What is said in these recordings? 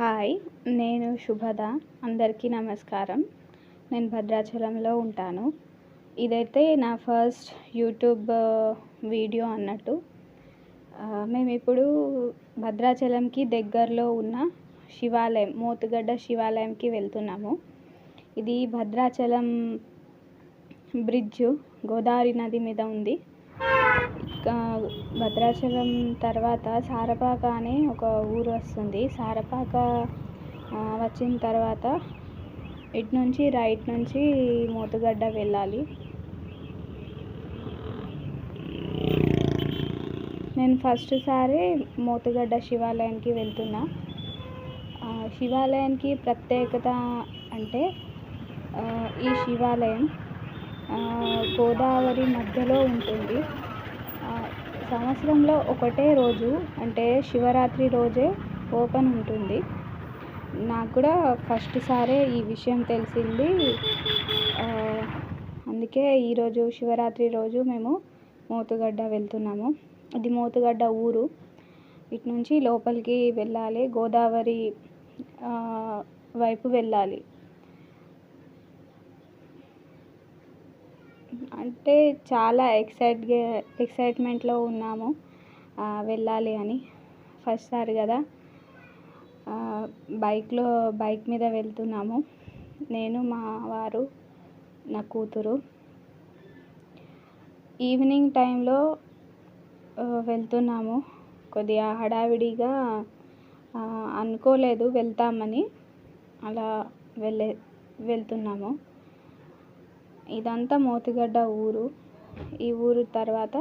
Hi నేను శుభద. అందరికీ నమస్కారం. నేను భద్రాచలంలో ఉంటాను. ఇదైతే నా ఫస్ట్ యూట్యూబ్ వీడియో అన్నట్టు. మేము ఇప్పుడు భద్రాచలంకి దగ్గరలో ఉన్న శివాలయం మోతుగడ్డ శివాలయంకి వెళ్తున్నాము. ఇది భద్రాచలం బ్రిడ్జ్ గోదావరి నది మీద ఉంది. భద్రాచలం తర్వాత సారపాక అనే ఒక ఊరు వస్తుంది. సారపాక వచ్చిన తర్వాత ఇటు నుంచి రైట్ నుంచి మోతుగడ్డ వెళ్ళాలి. నేను ఫస్ట్ సారి మోతుగడ్డ శివాలయానికి వెళ్తున్నా. శివాలయానికి ప్రత్యేకత అంటే ఈ శివాలయం గోదావరి మధ్యలో ఉంటుంది. సంవత్సరంలో ఒకటే రోజు అంటే శివరాత్రి రోజే ఓపెన్ ఉంటుంది. నాకు కూడా ఫస్ట్ సారే ఈ విషయం తెలిసింది. అందుకే ఈరోజు శివరాత్రి రోజు మేము మోతుగడ్డ వెళ్తున్నాము. ఇది మోతుగడ్డ ఊరు. ఇటు నుంచి లోపలికి వెళ్ళాలి గోదావరి వైపు వెళ్ళాలి. అంటే చాలా ఎక్సైట్గా ఎక్సైట్మెంట్లో ఉన్నాము. వెళ్ళాలి అని. ఫస్ట్ సారి కదా. బైక్లో బైక్ మీద వెళ్తున్నాము. నేను మా వారు నా కూతురు. ఈవినింగ్ టైంలో వెళ్తున్నాము. కొద్దిగా హడావిడిగా అనుకోలేదు వెళ్తామని. అలా వెళ్ళే వెళ్తున్నాము. ఇదంతా మోతుగడ్డ ఊరు. ఈ ఊరు తర్వాత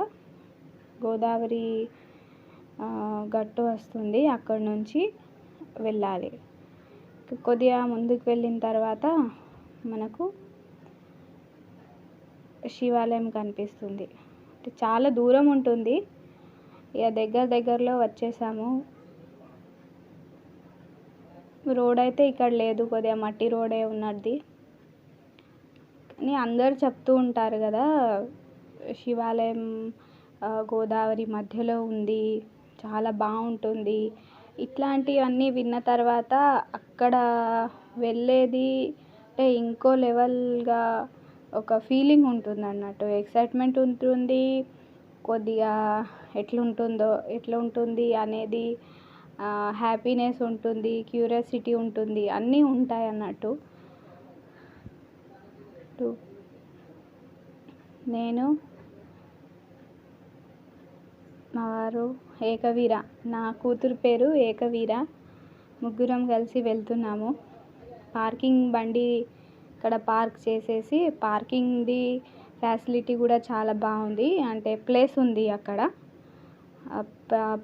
గోదావరి గట్టు వస్తుంది. అక్కడ నుంచి వెళ్ళాలి. కొద్దిగా ముందుకు వెళ్ళిన తర్వాత మనకు శివాలయం కనిపిస్తుంది. చాలా దూరం ఉంటుంది. ఇక దగ్గర దగ్గరలో వచ్చేసాము. రోడ్ అయితే ఇక్కడ లేదు. కొద్దిగా మట్టి రోడే ఉన్నది. అని అందరు చెప్తూ ఉంటారు కదా శివాలయం గోదావరి మధ్యలో ఉంది చాలా బాగుంటుంది. ఇట్లాంటివన్నీ విన్న తర్వాత అక్కడ వెళ్ళేది అంటే ఇంకో లెవెల్గా ఒక ఫీలింగ్ ఉంటుంది అన్నట్టు ఎక్సైట్మెంట్ ఉంటుంది కొద్దిగా ఎట్లుంటుందో ఎట్లా ఉంటుంది అనేది హ్యాపీనెస్ ఉంటుంది క్యూరియాసిటీ ఉంటుంది అన్నీ ఉంటాయి అన్నట్టు నేను మా వారు ఏకవీర. నా కూతురు పేరు ఏకవీర. ముగ్గురం కలిసి వెళ్తున్నాము. పార్కింగ్ బండి ఇక్కడ పార్క్ చేసేసి పార్కింగ్ది ఫెసిలిటీ కూడా చాలా బాగుంది. అంటే ప్లేస్ ఉంది అక్కడ.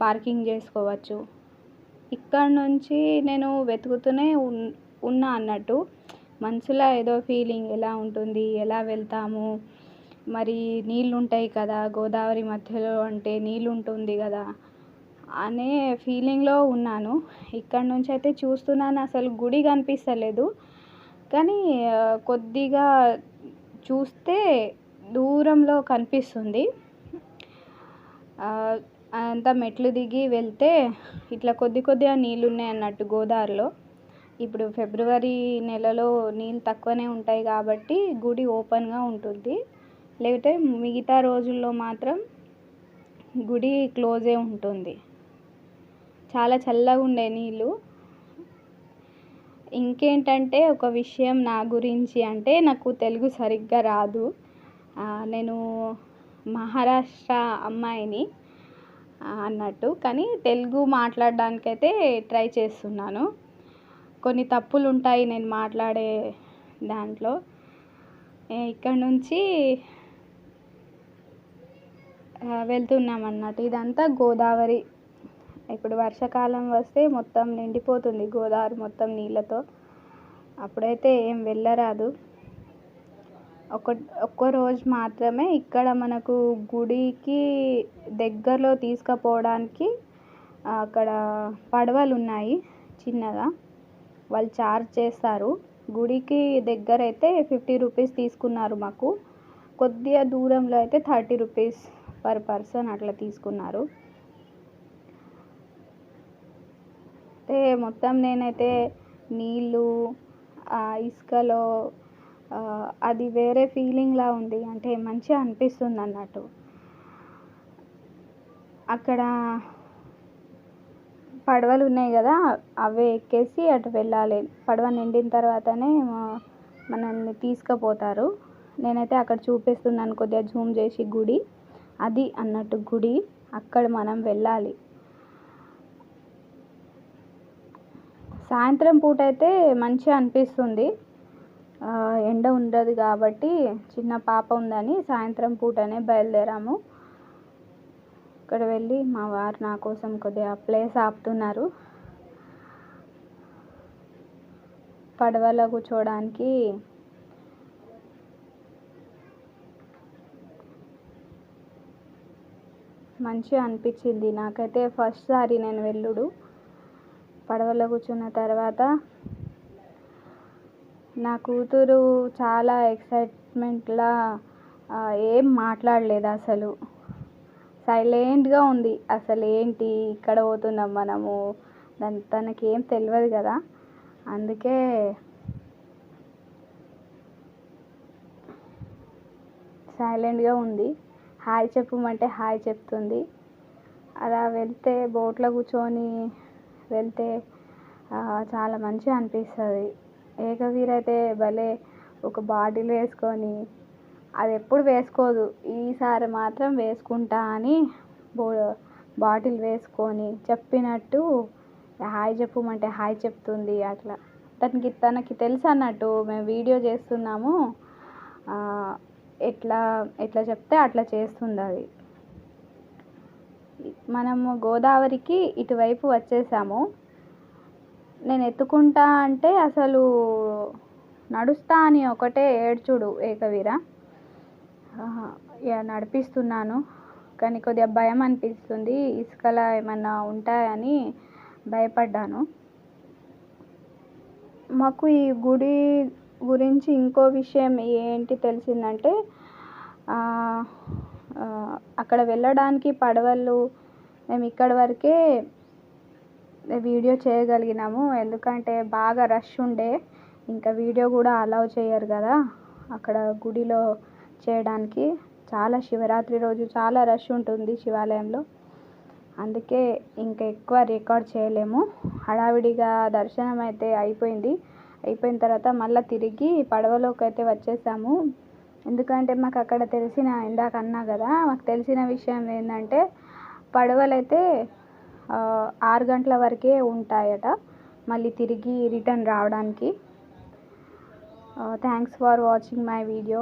పార్కింగ్ చేసుకోవచ్చు. ఇక్కడ నుంచి నేను వెతుకుతూనే ఉన్నా అన్నట్టు. మనసులో ఏదో ఫీలింగ్ ఎలా ఉంటుంది ఎలా వెళ్తాము. మరి నీళ్ళు ఉంటాయి కదా గోదావరి మధ్యలో అంటే నీళ్ళు ఉంటుంది కదా అనే ఫీలింగ్లో ఉన్నాను. ఇక్కడ నుంచి అయితే చూస్తున్నాను అసలు గుడి కనిపిస్తలేదు. కానీ కొద్దిగా చూస్తే దూరంలో కనిపిస్తుంది. అంతా మెట్లు దిగి వెళ్తే ఇట్లా కొద్ది కొద్దిగా నీళ్ళు ఉన్నాయి అన్నట్టు గోదావరిలో. ఇప్పుడు ఫిబ్రవరి నెలలో నీళ్ళు తక్కువనే ఉంటాయి కాబట్టి గుడి ఓపెన్గా ఉంటుంది. లేకపోతే మిగతా రోజుల్లో మాత్రం గుడి క్లోజే ఉంటుంది. చాలా చల్లగా ఉండే నీళ్ళు. ఇంకేంటంటే ఒక విషయం నా గురించి అంటే నాకు తెలుగు సరిగ్గా రాదు. నేను మహారాష్ట్ర అమ్మాయిని అన్నట్టు. కానీ తెలుగు మాట్లాడడానికైతే ట్రై చేస్తున్నాను. కొన్ని తప్పులు ఉంటాయి నేను మాట్లాడే దాంట్లో. ఇక్కడ నుంచి వెళ్తున్నాం అన్నట్టు ఇదంతా గోదావరి. ఇప్పుడు వర్షాకాలం వస్తే మొత్తం నిండిపోతుంది గోదావరి మొత్తం నీళ్ళతో. అప్పుడైతే ఏం వెళ్ళరాదు. ఒక ఒక్క రోజు మాత్రమే ఇక్కడ మనకు గుడికి దగ్గరలో తీసుకుపోవడానికి అక్కడ పడవలు ఉన్నాయి చిన్నగా. వాళ్ళు ఛార్జ్ చేస్తారు. గుడికి దగ్గర అయితే ఫిఫ్టీ రూపీస్ తీసుకున్నారు మాకు. కొద్దిగా దూరంలో అయితే థర్టీ రూపీస్ పర్ పర్సన్ అట్లా తీసుకున్నారు. అయితే మొత్తం నేనైతే నీళ్ళు ఆ ఇసుకలో అది వేరే ఫీలింగ్లా ఉంది. అంటే మంచిగా అనిపిస్తుంది అన్నట్టు. అక్కడ పడవలు ఉన్నాయి కదా అవే ఎక్కేసి అటు వెళ్ళాలి. పడవ నిండిన తర్వాతనే మనల్ని తీసుకుపోతారు. నేనైతే అక్కడ చూపిస్తున్నాను కొద్దిగా జూమ్ చేసి గుడి. అది అన్నట్టు గుడి. అక్కడ మనం వెళ్ళాలి. సాయంత్రం పూట అయితే మంచిగా అనిపిస్తుంది. ఎండ ఉండదు కాబట్టి చిన్న పాప ఉందని సాయంత్రం పూటనే బయలుదేరాము. అక్కడ వెళ్ళి మా వారు నా కోసం కొద్దిగా ప్లేస్ ఆపుతున్నారు. పడవలో కూర్చోవడానికి మంచిగా అనిపించింది. నాకైతే ఫస్ట్ సారి నేను వెళ్ళుడు. పడవలో కూర్చున్న తర్వాత నా కూతురు చాలా ఎక్సైట్మెంట్లా ఏం మాట్లాడలేదు అసలు. సైలెంట్గా ఉంది. అసలు ఏంటి ఇక్కడ పోతున్నాం మనము. దాని తనకి ఏం తెలియదు కదా. అందుకే సైలెంట్గా ఉంది. హాయ్ చెప్పమంటే హాయ్ చెప్తుంది. అలా వెళ్తే బోట్లో కూర్చొని వెళ్తే చాలా మంచిగా అనిపిస్తుంది. ఏకవీరైతే భలే ఒక బాటిల్ వేసుకొని అది ఎప్పుడు వేసుకోదు. ఈసారి మాత్రం వేసుకుంటా అని బో బాటిల్ వేసుకొని చెప్పినట్టు హాయ్ చెప్పమంటే హాయ్ చెప్తుంది అట్లా. తనకి తనకి తెలుసు అన్నట్టు మేము వీడియో చేస్తున్నాము. ఎట్లా ఎట్లా చెప్తే అట్లా చేస్తుంది అది. మనము గోదావరికి ఇటువైపు వచ్చేసాము. నేను ఎత్తుకుంటా అంటే అసలు నడుస్తా అని ఒకటే ఏడ్చుడు ఏకవీర. నడిపిస్తున్నాను. కానీ కొద్దిగా భయం అనిపిస్తుంది. ఇసుకల ఏమన్నా ఉంటాయని భయపడ్డాను. మాకు ఈ గుడి గురించి ఇంకో విషయం ఏంటి తెలిసిందంటే అక్కడ వెళ్ళడానికి పడవలు మేము ఇక్కడి వరకే వీడియో చేయగలిగినాము. ఎందుకంటే బాగా రష్ ఉండే. ఇంకా వీడియో కూడా అలౌ చేయరు కదా. అక్కడ గుడిలో చేయడానికి చాలా శివరాత్రి రోజు చాలా రష్ ఉంటుంది శివాలయంలో. అందుకే ఇంకా ఎక్కువ రికార్డ్ చేయలేము. హడావిడిగా దర్శనం అయితే అయిపోయింది. అయిపోయిన తర్వాత మళ్ళీ తిరిగి పడవలోకి అయితే వచ్చేసాము. ఎందుకంటే మాకు అక్కడ తెలిసిన ఇందాక అన్నా కదా మాకు తెలిసిన విషయం ఏంటంటే పడవలైతే ఆరు గంటల వరకే ఉంటాయట మళ్ళీ తిరిగి రిటర్న్ రావడానికి. Thanks for watching my video.